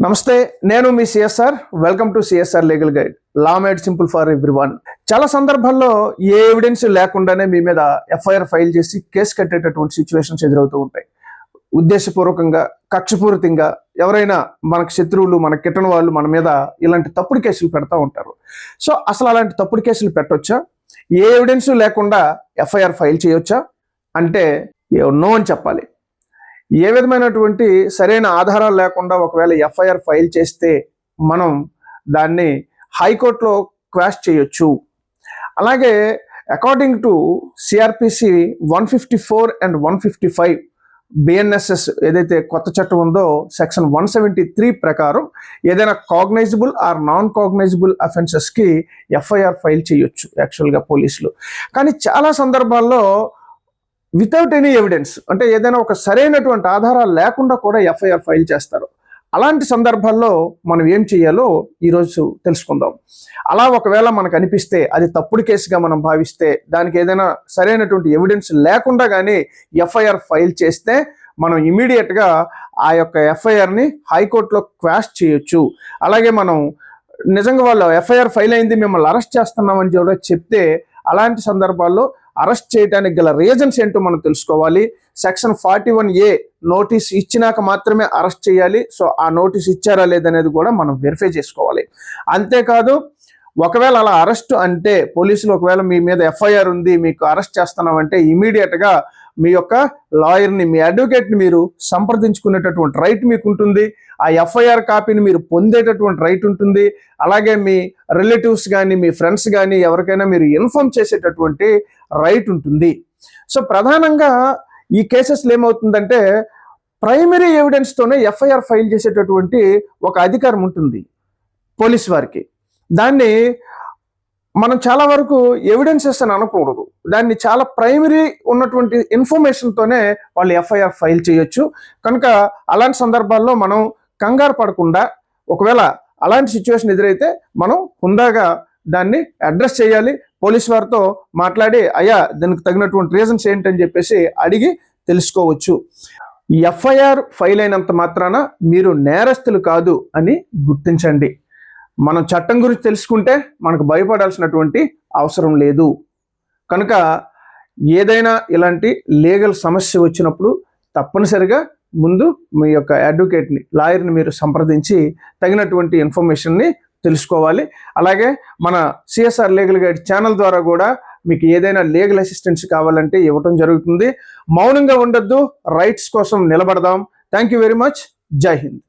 నమస్తే నేను మీ CSR welcome to CSR legal guide law made simple for everyone చాలా సందర్భాల్లో ఏ ఎవిడెన్స్ లేకుండానే మీ మీద ఎఫ్ఐఆర్ ఫైల్ చేసి కేసు కట్టేటటువంటి సిచ్యువేషన్స్ ఎదురవుతూ ఉంటాయి. ఉద్దేశపూర్వకంగా కక్షపూరితంగా ఎవరైనా మనకు శత్రువులు మన కిట్టన వాళ్ళు మన మీద ఇలాంటి తప్పుడు కేసులు పెడతా ఉంటారు. సో అసలు అలాంటి తప్పుడు కేసులు పెట్టొచ్చా? ఏ ఎవిడెన్స్ లేకుండా ఎఫ్ఐఆర్ ఫైల్ చేయొచ్చా? అంటే నో అని చెప్పాలి. ఏ విధమైనటువంటి సరైన ఆధారాలు లేకుండా ఒకవేళ ఎఫ్ఐఆర్ ఫైల్ చేస్తే మనం దాన్ని హైకోర్టులో క్వాష్ చేయొచ్చు. అలాగే according to CrPC one fifty four and one fifty five BNSS ఏదైతే కొత్త చట్టం ఉందో సెక్షన్ వన్ సెవెంటీ త్రీ ప్రకారం ఏదైనా కాగ్నైజబుల్ ఆర్ నాన్ కాగ్నైజబుల్ అఫెన్సెస్కి ఎఫ్ఐఆర్ ఫైల్ చేయొచ్చు యాక్చువల్గా పోలీసులు. కానీ చాలా సందర్భాల్లో వితౌట్ ఎనీ ఎవిడెన్స్ అంటే ఏదైనా ఒక సరైనటువంటి ఆధారాలు లేకుండా కూడా ఎఫ్ఐఆర్ ఫైల్ చేస్తారు. అలాంటి సందర్భాల్లో మనం ఏం చేయాలో ఈరోజు తెలుసుకుందాం. అలా ఒకవేళ మనకు అనిపిస్తే అది తప్పుడు కేసుగా మనం భావిస్తే దానికి ఏదైనా సరైనటువంటి ఎవిడెన్స్ లేకుండా కానీ ఎఫ్ఐఆర్ ఫైల్ చేస్తే మనం ఇమీడియట్గా ఆ యొక్క ఎఫ్ఐఆర్ని హైకోర్టులో క్వాష్ చేయొచ్చు. అలాగే మనం నిజంగా వాళ్ళు ఎఫ్ఐఆర్ ఫైల్ అయింది మిమ్మల్ని అరెస్ట్ చేస్తున్నామని కూడా చెప్తే అలాంటి సందర్భాల్లో అరెస్ట్ చేయడానికి గల రీజన్స్ ఏంటో మనం తెలుసుకోవాలి. Section forty one A notice ఇచ్చినాక మాత్రమే అరెస్ట్ చేయాలి. సో ఆ నోటీస్ ఇచ్చారా లేదనేది కూడా మనం వెరిఫై చేసుకోవాలి. అంతేకాదు ఒకవేళ అలా అరెస్ట్ అంటే పోలీసులు ఒకవేళ మీ మీద ఎఫ్ఐఆర్ ఉంది మీకు అరెస్ట్ చేస్తున్నామంటే ఇమీడియట్గా మీ యొక్క లాయర్ని మీ అడ్వకేట్ని మీరు సంప్రదించుకునేటటువంటి రైట్ మీకు ఉంటుంది ఆ ఎఫ్ఐఆర్ కాపీని మీరు పొందేటటువంటి రైట్ ఉంటుంది. అలాగే మీ రిలేటివ్స్ కానీ మీ ఫ్రెండ్స్ కానీ ఎవరికైనా మీరు ఇన్ఫార్మ్ చేసేటటువంటి రైట్ ఉంటుంది. సో ప్రధానంగా ఈ కేసెస్లో ఏమవుతుందంటే ప్రైమరీ ఎవిడెన్స్తోనే ఎఫ్ఐఆర్ ఫైల్ చేసేటటువంటి ఒక అధికారం ఉంటుంది పోలీస్ వారికి. దాన్ని మనం చాలా వరకు ఎవిడెన్సెస్ అని అనకూడదు. దాన్ని చాలా ప్రైమరీ ఉన్నటువంటి ఇన్ఫర్మేషన్తోనే వాళ్ళు ఎఫ్ఐఆర్ ఫైల్ చేయొచ్చు. కనుక అలాంటి సందర్భాల్లో మనం కంగారు పడకుండా ఒకవేళ అలాంటి సిచ్యువేషన్ ఎదురైతే మనం హుందాగా దాన్ని అడ్రస్ చేయాలి. పోలీస్ వారితో మాట్లాడి అయ్యా దీనికి తగినటువంటి రీజన్స్ ఏంటని చెప్పేసి అడిగి తెలుసుకోవచ్చు. ఎఫ్ఐఆర్ ఫైల్ అయినంత మాత్రాన మీరు నేరస్తులు కాదు అని గుర్తించండి. మనం చట్టం గురించి తెలుసుకుంటే మనకు భయపడాల్సినటువంటి అవసరం లేదు. కనుక ఏదైనా ఇలాంటి లీగల్ సమస్య వచ్చినప్పుడు తప్పనిసరిగా ముందు మీ యొక్క అడ్వకేట్ని లాయర్ని మీరు సంప్రదించి తగినటువంటి ఇన్ఫర్మేషన్ని తెలుసుకోవాలి. అలాగే మన సిఎస్ఆర్ లీగల్ గైడ్ ఛానల్ ద్వారా కూడా మీకు ఏదైనా లీగల్ అసిస్టెన్స్ కావాలంటే ఇవ్వటం జరుగుతుంది. మౌనంగా ఉండొద్దు. రైట్స్ కోసం నిలబడదాం. థ్యాంక్ యూ వెరీ మచ్ జై హింద్